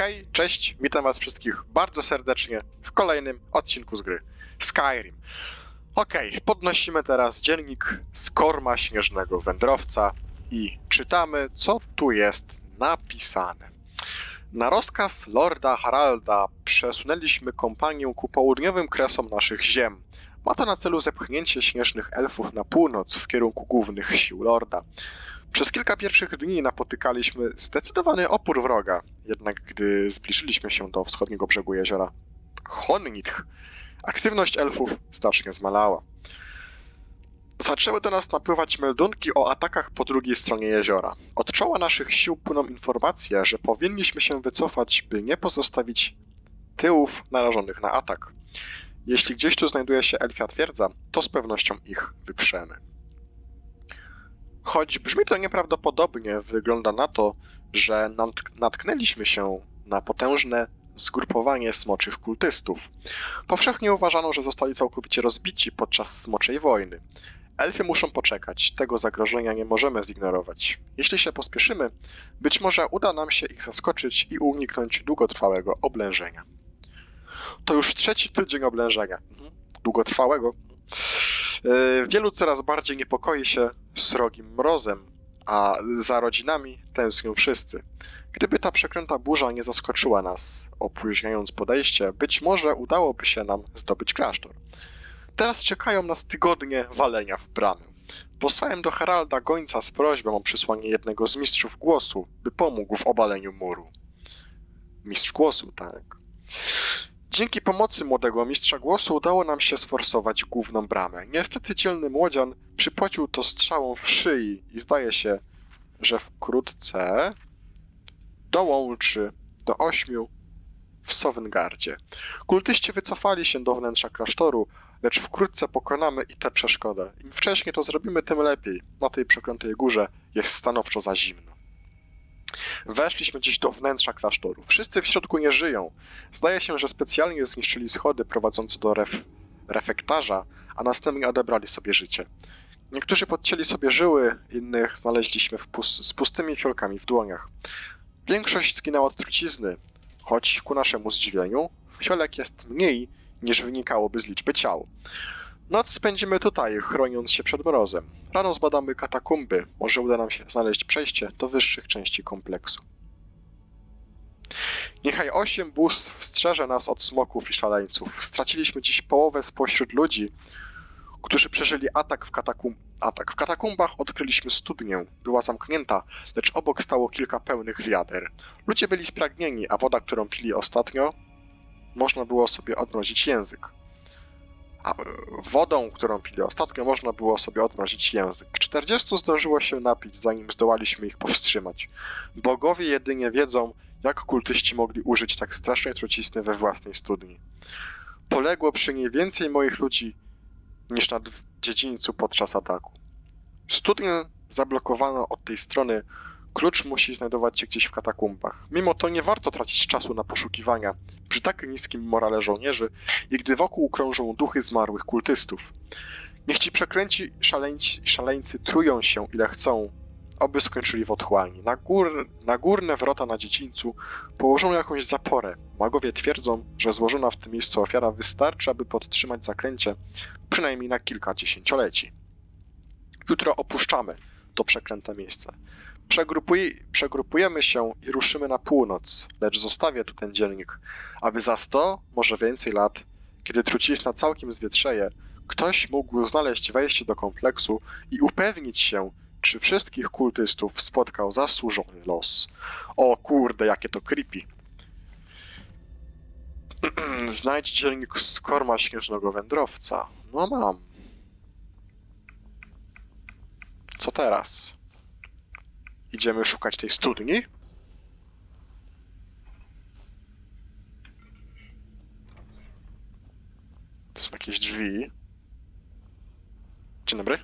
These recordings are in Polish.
Hej, cześć, witam was wszystkich bardzo serdecznie w kolejnym odcinku z gry Skyrim. Okej, podnosimy teraz dziennik z korma śnieżnego wędrowca i czytamy, co tu jest napisane. Na rozkaz Lorda Haralda przesunęliśmy kompanię ku południowym kresom naszych ziem. Ma to na celu zepchnięcie śnieżnych elfów na północ w kierunku głównych sił Lorda. Przez kilka pierwszych dni napotykaliśmy zdecydowany opór wroga, jednak gdy zbliżyliśmy się do wschodniego brzegu jeziora Honnith, aktywność elfów znacznie zmalała. Zaczęły do nas napływać meldunki o atakach po drugiej stronie jeziora. Od czoła naszych sił płyną informacje, że powinniśmy się wycofać, by nie pozostawić tyłów narażonych na atak. Jeśli gdzieś tu znajduje się elfia twierdza, to z pewnością ich wyprzemy. Choć brzmi to nieprawdopodobnie, wygląda na to, że natk- natknęliśmy się na potężne zgrupowanie smoczych kultystów. Powszechnie uważano, że zostali całkowicie rozbici podczas smoczej wojny. Elfy muszą poczekać, tego zagrożenia nie możemy zignorować. Jeśli się pospieszymy, być może uda nam się ich zaskoczyć i uniknąć długotrwałego oblężenia. To już trzeci tydzień oblężenia. Mhm. Długotrwałego. Yy, Wielu coraz bardziej niepokoi się srogim mrozem, a za rodzinami tęsknią wszyscy. Gdyby ta przeklęta burza nie zaskoczyła nas, opóźniając podejście, być może udałoby się nam zdobyć klasztor. Teraz czekają nas tygodnie walenia w bramę. Posłałem do Heralda gońca z prośbą o przysłanie jednego z mistrzów głosu, by pomógł w obaleniu muru. Mistrz głosu, tak. Dzięki pomocy młodego mistrza głosu udało nam się sforsować główną bramę. Niestety dzielny młodzian przypłacił to strzałą w szyi i zdaje się, że wkrótce dołączy do ośmiu w Sowngardzie. Kultyści wycofali się do wnętrza klasztoru, lecz wkrótce pokonamy i tę przeszkodę. Im wcześniej to zrobimy, tym lepiej. Na tej przeklętej górze jest stanowczo za zimno. Weszliśmy dziś do wnętrza klasztoru. Wszyscy w środku nie żyją. Zdaje się, że specjalnie zniszczyli schody prowadzące do ref refektarza, a następnie odebrali sobie życie. Niektórzy podcięli sobie żyły, innych znaleźliśmy z pustymi fiolkami w dłoniach. Większość zginęła od trucizny, choć ku naszemu zdziwieniu fiolek jest mniej niż wynikałoby z liczby ciał. Noc spędzimy tutaj, chroniąc się przed mrozem. Rano zbadamy katakumby, może uda nam się znaleźć przejście do wyższych części kompleksu. Niechaj osiem bóstw strzeże nas od smoków i szaleńców. Straciliśmy dziś połowę spośród ludzi, którzy przeżyli atak w, katakum... atak. w katakumbach. Odkryliśmy studnię. Była zamknięta, lecz obok stało kilka pełnych wiader. Ludzie byli spragnieni, a woda, którą pili ostatnio, można było sobie odmrozić język. Wodą, którą pili ostatnio, można było sobie odmrozić język. 40 zdążyło się napić, zanim zdołaliśmy ich powstrzymać. Bogowie jedynie wiedzą, jak kultyści mogli użyć tak strasznej trucizny we własnej studni. Poległo przy niej więcej moich ludzi niż na dziedzińcu podczas ataku. Studnię zablokowano od tej strony. Klucz musi znajdować się gdzieś w katakumbach. Mimo to nie warto tracić czasu na poszukiwania przy tak niskim morale żołnierzy i gdy wokół krążą duchy zmarłych kultystów. Niech ci przekręci szaleńcy trują się ile chcą, oby skończyli w otchłani. Na, gór, na górne wrota na dziedzińcu położono jakąś zaporę. Magowie twierdzą, że złożona w tym miejscu ofiara wystarczy, aby podtrzymać zaklęcie przynajmniej na kilka dziesięcioleci. Jutro opuszczamy to przeklęte miejsce. Przegrupuj, przegrupujemy się i ruszymy na północ, lecz zostawię tu ten dziennik, aby za 100, może więcej lat, kiedy trucizna całkiem zwietrzeje, ktoś mógł znaleźć wejście do kompleksu i upewnić się, czy wszystkich kultystów spotkał zasłużony los. O kurde, jakie to creepy. Znajdź dziennik z korma śnieżnego wędrowca. No mam. Co teraz? Idziemy szukać tej studni? To są jakieś drzwi. Dzień dobry.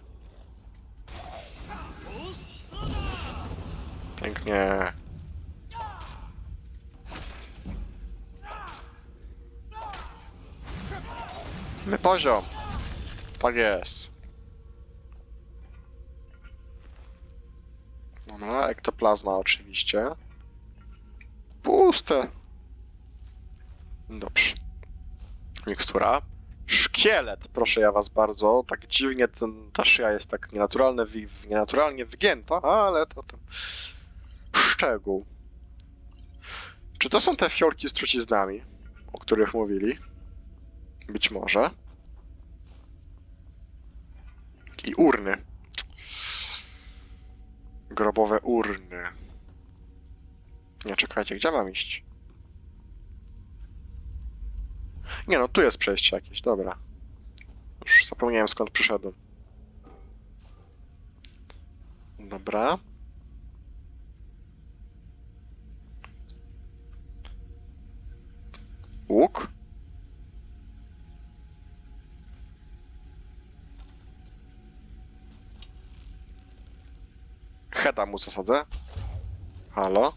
Pięknie. My poziom. Tak jest. Dobra, ektoplazma oczywiście. Puste. Dobrze. Mikstura. Szkielet, proszę ja was bardzo. Tak dziwnie ten, ta szyja jest tak nienaturalnie, wy- nienaturalnie wygięta, ale to tam szczegół. Czy to są te fiolki z truciznami, o których mówili? Być może. I urny. Grobowe urny. Nie, czekajcie, gdzie mam iść? Nie no, tu jest przejście jakieś, dobra. Już zapomniałem skąd przyszedłem. Dobra. Łuk. Heda mu zasadzę. Halo?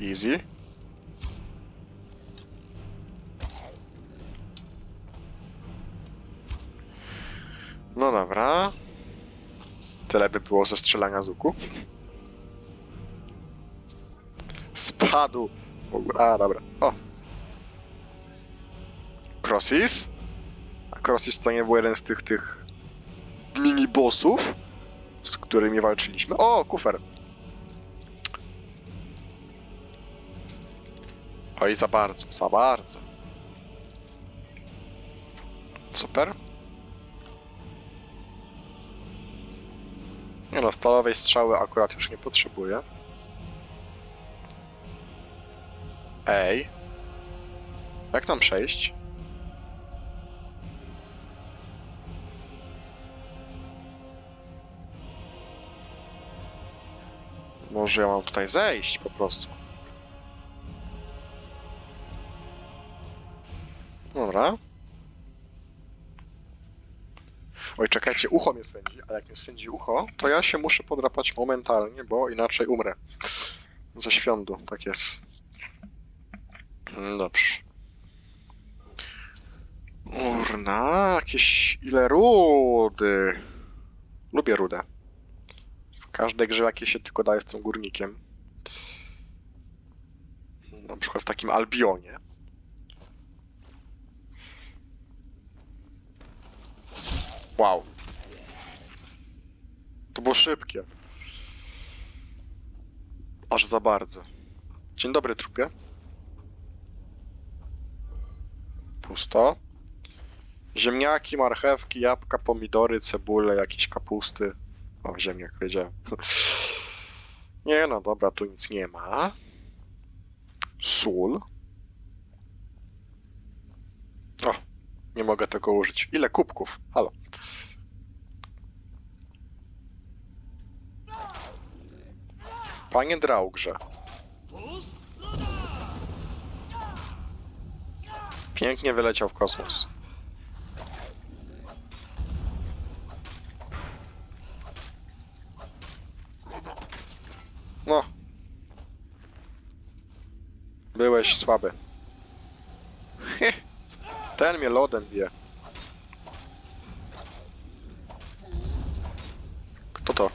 Easy. No dobra. Tyle by było ze strzelania z łuku. Ogóle- A, dobra. O. Crossis? A Crossis to nie był jeden z tych, tych mini-bossów, z którymi walczyliśmy. O, kufer. Oj, za bardzo, za bardzo. Super. Nie no, stalowej strzały akurat już nie potrzebuję. Ej. Jak tam przejść? Może ja mam tutaj zejść po prostu. Dobra. Oj, czekajcie, ucho mnie swędzi, a jak mnie swędzi ucho, to ja się muszę podrapać momentalnie, bo inaczej umrę. Ze świądu, tak jest. Mm, Dobrze. Urna, jakieś ile rudy. Lubię rudę. W każdej grze, jakie się tylko da, jestem górnikiem. Na przykład w takim Albionie. Wow. To było szybkie. Aż za bardzo. Dzień dobry, trupie. Pusto. Ziemniaki, marchewki, jabłka, pomidory, cebule, jakieś kapusty. O, ziemniak wiedziałem. Nie no, dobra, tu nic nie ma. Sól. O, nie mogę tego użyć. Ile kubków? Halo. Panie Draugrze. Pięknie wyleciał w kosmos. No. Byłeś słaby. Ten mnie lodem bije. Kto to?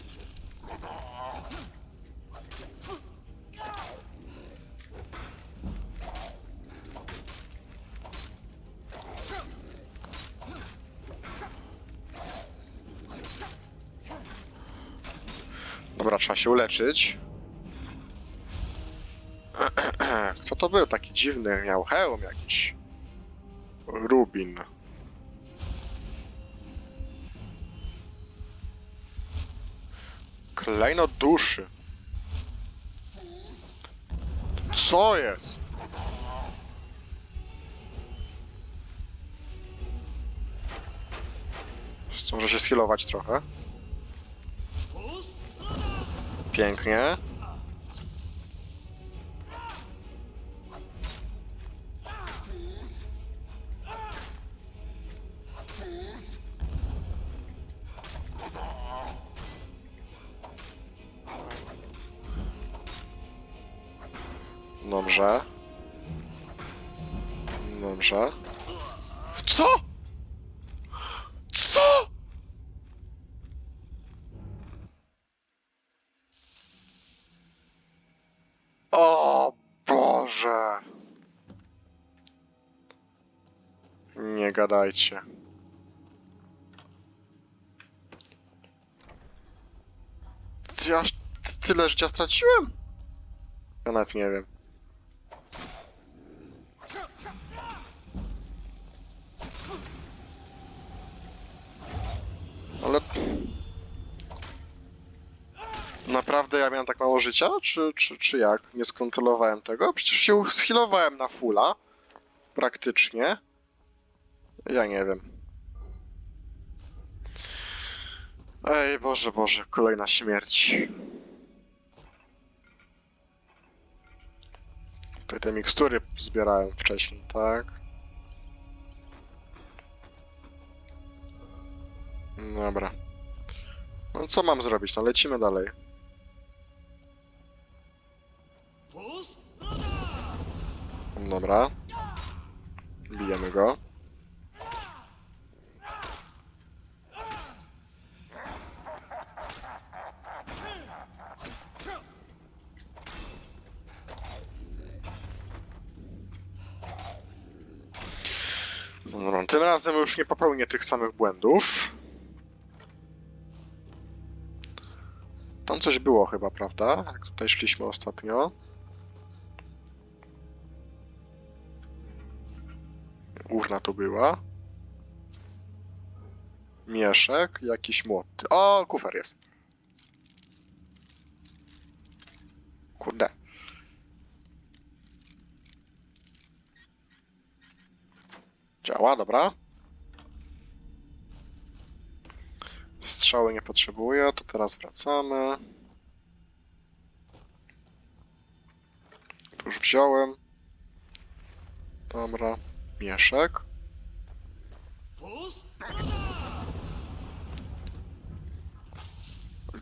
Dobra, trzeba się uleczyć. Kto to był taki dziwny? Miał hełm jakiś. Rubin. Klejnot duszy. Co jest? Może się skillować trochę. Pięknie. Dobrze. Dobrze. Co? Co? Gadajcie. Co ja tyle życia straciłem? Ja nawet nie wiem. Ale... Naprawdę ja miałem tak mało życia? Czy, czy, czy jak? Nie skontrolowałem tego? Przecież się schilowałem na fulla. Praktycznie. Ja nie wiem. Ej, Boże, Boże, kolejna śmierć. Tutaj te mikstury zbierałem wcześniej, tak? Dobra. No co mam zrobić? No lecimy dalej. Dobra. Bijemy go. Razem już nie popełnię tych samych błędów. Tam coś było chyba, prawda? Jak tutaj szliśmy ostatnio. Urna tu była. Mieszek, jakiś młot. O, kufer jest. Kurde. Działa, dobra. Strzały nie potrzebuję, to teraz wracamy. Już wziąłem. Dobra. Mieszek.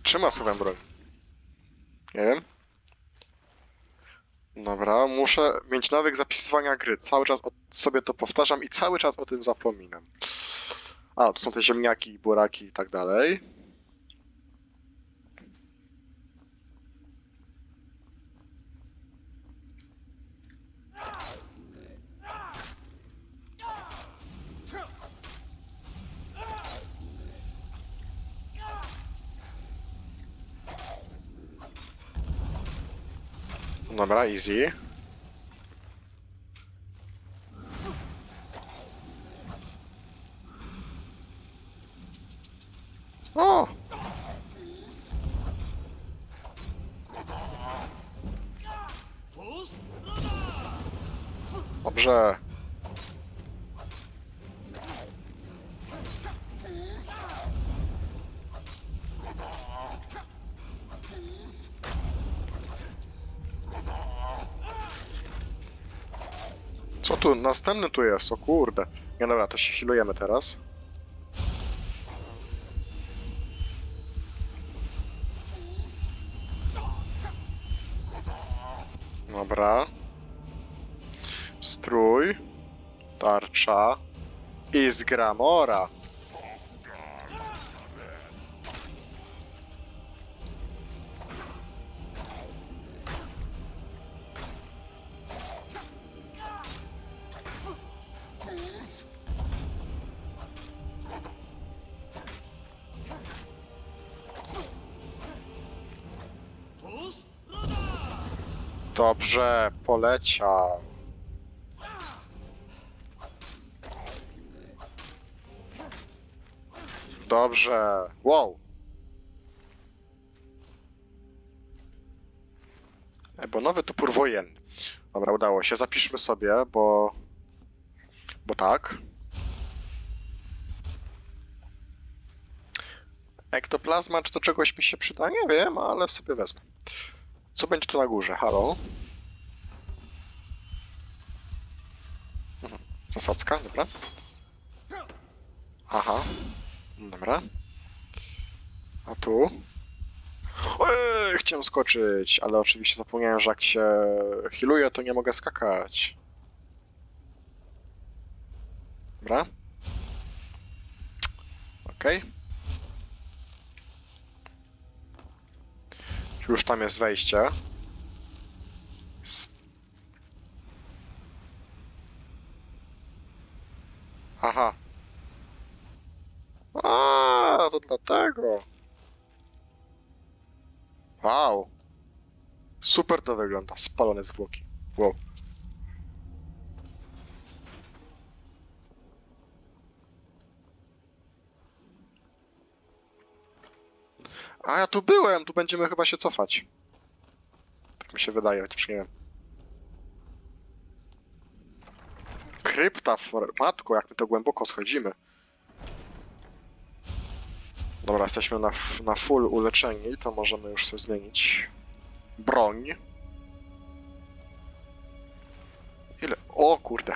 Trzyma słowem broń. Nie wiem. Dobra, muszę mieć nawyk zapisywania gry. Cały czas sobie to powtarzam i cały czas o tym zapominam. A, tu są te ziemniaki, buraki i tak dalej. Dobra, easy. O! Dobrze. Co tu? Następny tu jest, o kurde. Nie dobra, to się healujemy teraz. Dobra. Strój. Tarcza. I z Dobrze, poleciał. Dobrze. Wow. E, Bo nowy topór wojenny. Dobra, udało się. Zapiszmy sobie, bo... Bo tak. Ektoplazma, czy to czegoś mi się przyda? Nie wiem, ale sobie wezmę. Co będzie tu na górze? Halo? Zasadzka, dobra. Aha. Dobra. A tu? Ej, chciałem skoczyć, ale oczywiście zapomniałem, że jak się healuję, to nie mogę skakać. Dobra. Okej. Już tam jest wejście. Aha. A, to dlatego. Wow. Super to wygląda. Spalone zwłoki. Wow. A ja tu byłem, tu będziemy chyba się cofać. Tak mi się wydaje, chociaż nie wiem. Krypta, for... matko, jak my to głęboko schodzimy. Dobra, jesteśmy na, na full uleczeni, to możemy już sobie zmienić broń. Ile? O kurde.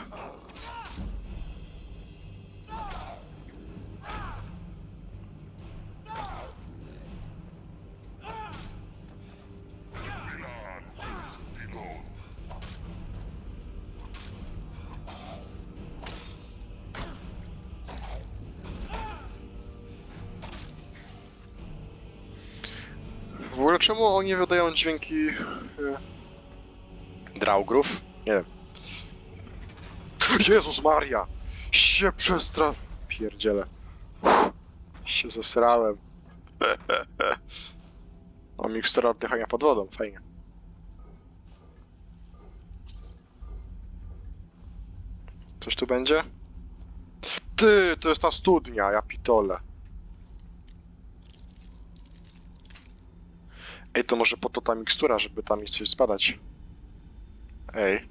Czemu oni wydają dźwięki y, Draugrów? Nie wiem. Jezus Maria! się przestra... Pierdziele. Się zesrałem. O, mikstura oddychania pod wodą, fajnie. Coś tu będzie? Ty, to jest ta studnia, ja pitole. Ej, to może po to ta mikstura, żeby tam mi coś zbadać. Ej.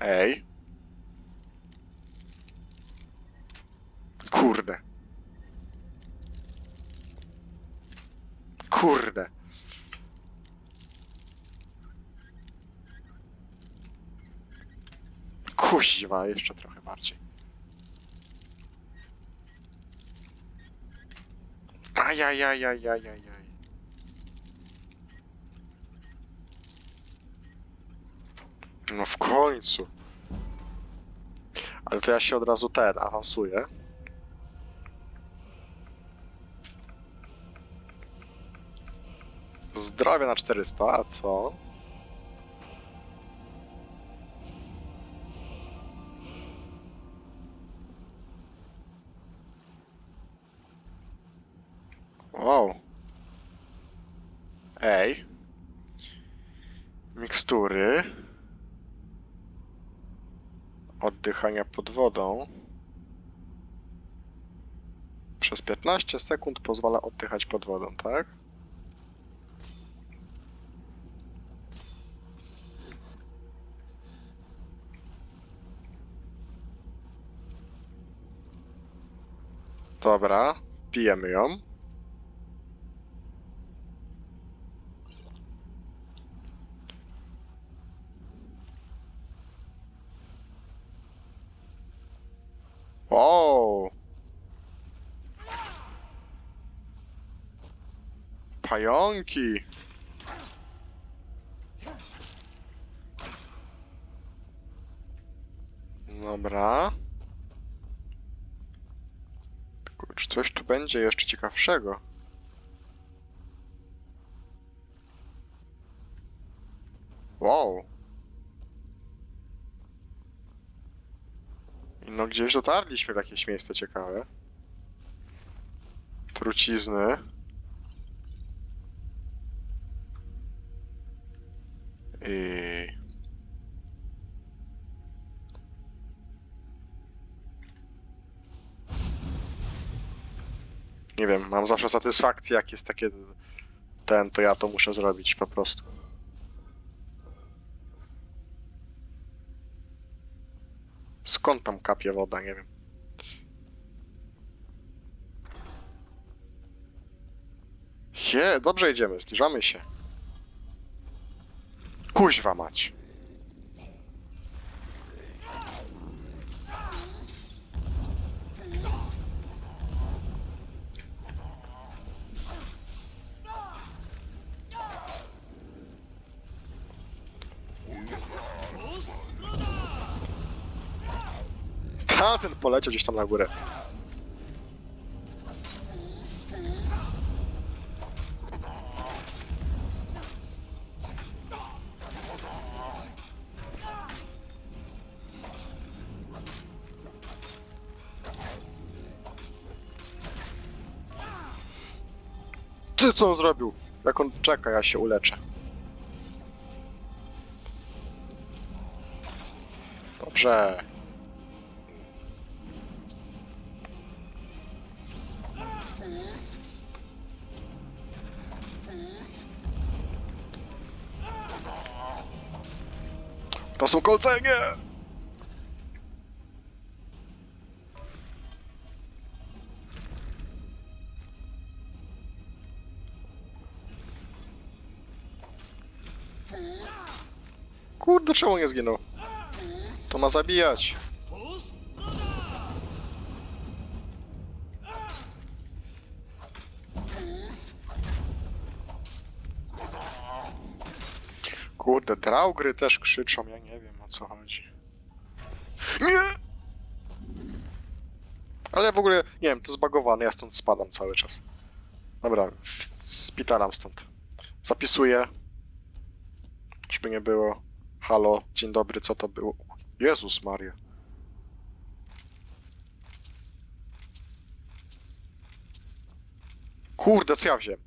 Ej. Kurde. Kurde. Kuźwa, jeszcze trochę bardziej. Ajajajajajajaj. No w końcu. Ale to ja się od razu ten awansuję. Zdrowie na 400, a co? Mikstury. Oddychania pod wodą. Przez 15 sekund pozwala oddychać pod wodą, tak? Dobra, pijemy ją. O! Pająki! Dobra. Czy coś tu będzie jeszcze ciekawszego? Gdzieś dotarliśmy w jakieś miejsce ciekawe. Trucizny. I... Nie wiem, mam zawsze satysfakcję, jak jest takie ten, to ja to muszę zrobić po prostu. Skąd tam kapie woda, nie wiem. Je, dobrze idziemy, zbliżamy się. Kuźwa mać. A, ten poleciał gdzieś tam na górę. Ty co on zrobił? Jak on czeka, ja się uleczę. Dobrze. To są kolcenie! Kurde, czemu nie zginął? To ma zabijać. Draugry też krzyczą, ja nie wiem o co chodzi. Nie! Ale w ogóle, nie wiem, to zbagowane, ja stąd spadam cały czas. Dobra, spitalam stąd. Zapisuję. Żeby nie było. Halo, dzień dobry, co to było? Jezus Maria. Kurde, co ja wziąłem?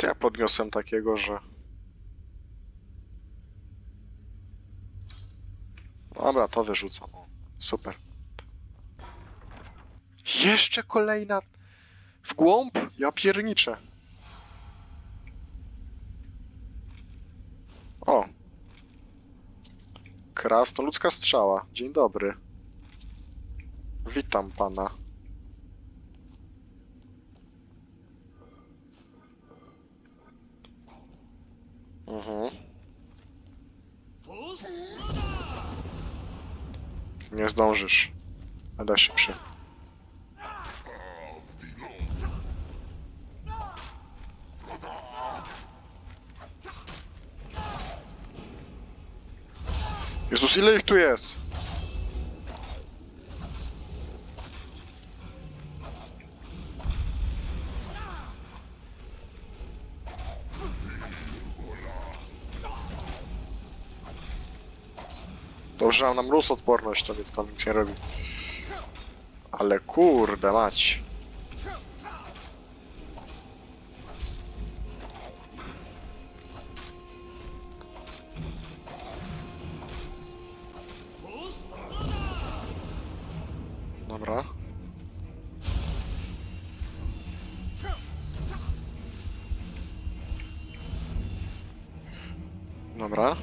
Co ja podniosłem takiego, że... Dobra, to wyrzucam. Super. Jeszcze kolejna... W głąb? Ja pierniczę. O. Krasnoludzka strzała. Dzień dobry. Witam pana. Mhm. Nie zdążysz. Będę szybszy. Jezus, ile ich tu jest? Że nam mróz odporność, to to nic nie robi. Ale kurde mać. Dobra. Dobra.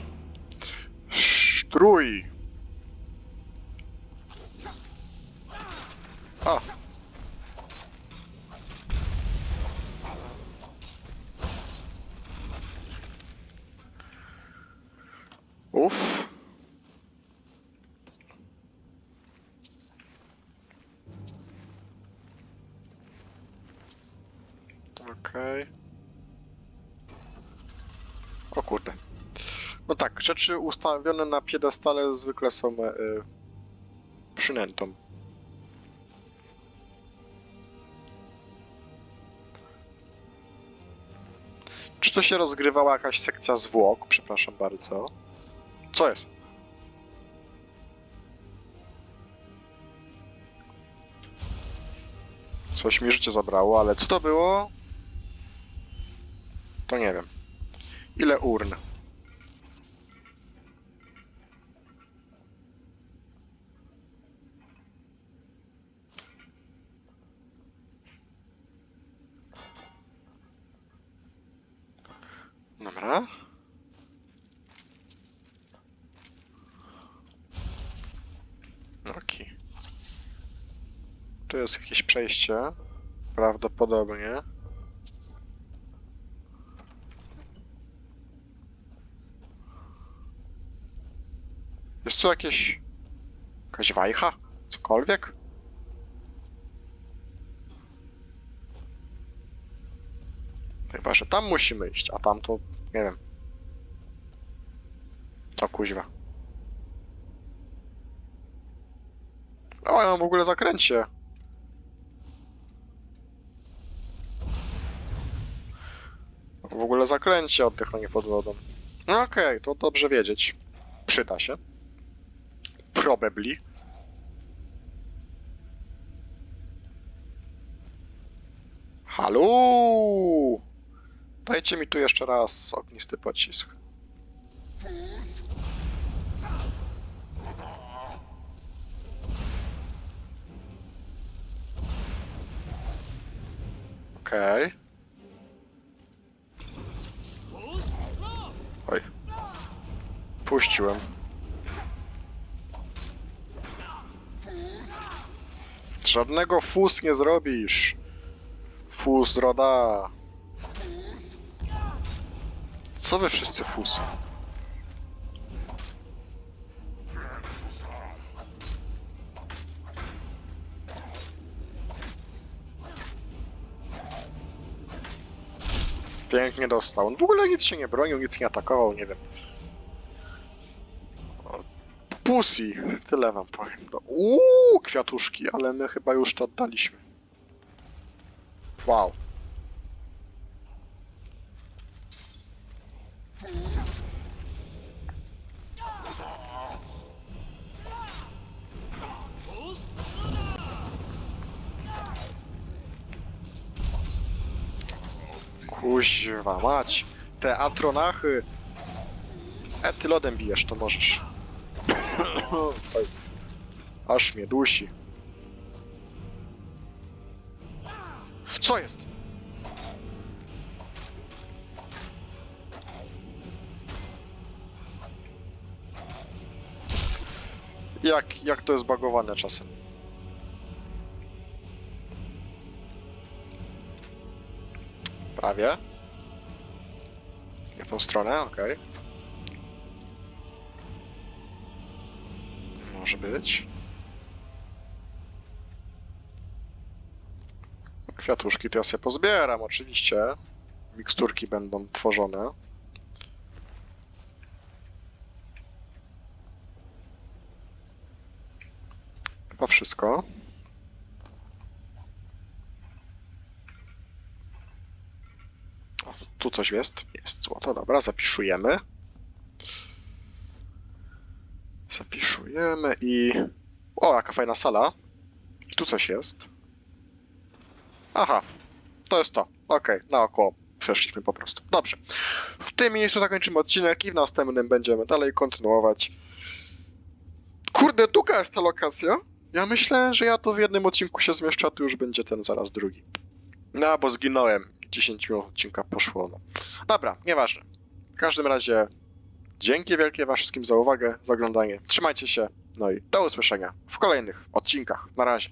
Strój! A! Uff. Okej. O kurde. No tak, rzeczy ustawione na piedestale zwykle są e, przynętą. Czy to się rozgrywała jakaś sekcja zwłok? Przepraszam bardzo. Co jest? Coś mi życie zabrało, ale co to było? To nie wiem. Ile urn? przejście. Prawdopodobnie. Jest tu jakieś... jakaś wajcha? Cokolwiek? Chyba, że tam musimy iść, a tam to... nie wiem. To kuźwa. O, ja mam w ogóle zakręcie. W ogóle zakręcie oddychanie pod wodą. No okej, to dobrze wiedzieć. Przyda się. Probably. Halo! Dajcie mi tu jeszcze raz ognisty pocisk. Okej. Oj. Puściłem. Żadnego fus nie zrobisz. Fus roda. Co wy wszyscy fus? Pięknie dostał. On w ogóle nic się nie bronił, nic nie atakował, nie wiem. Pussy, tyle wam powiem. No, uuu, kwiatuszki, ale my chyba już to oddaliśmy. Wow. Kuźwa mać. Te atronachy. E, ty lodem bijesz, to możesz. Aż mnie dusi. Co jest? Jak, jak to jest bagowane czasem? Prawie. W tą stronę, okej. Może być. Kwiatuszki to ja sobie pozbieram, oczywiście. Miksturki będą tworzone. Chyba wszystko. O, tu coś jest. Jest złoto, dobra, zapiszujemy. Zapiszujemy i... O, jaka fajna sala. I tu coś jest. Aha, to jest to. Okej, naokoło przeszliśmy po prostu. Dobrze. W tym miejscu zakończymy odcinek i w następnym będziemy dalej kontynuować. Kurde, długa jest ta lokacja. Ja myślę, że ja to w jednym odcinku się zmieszczę, tu już będzie ten zaraz drugi. No, bo zginąłem. 10 minut odcinka poszło. No. Dobra, nieważne. W każdym razie dzięki wielkie wam wszystkim za uwagę, za oglądanie. Trzymajcie się, no i do usłyszenia w kolejnych odcinkach. Na razie.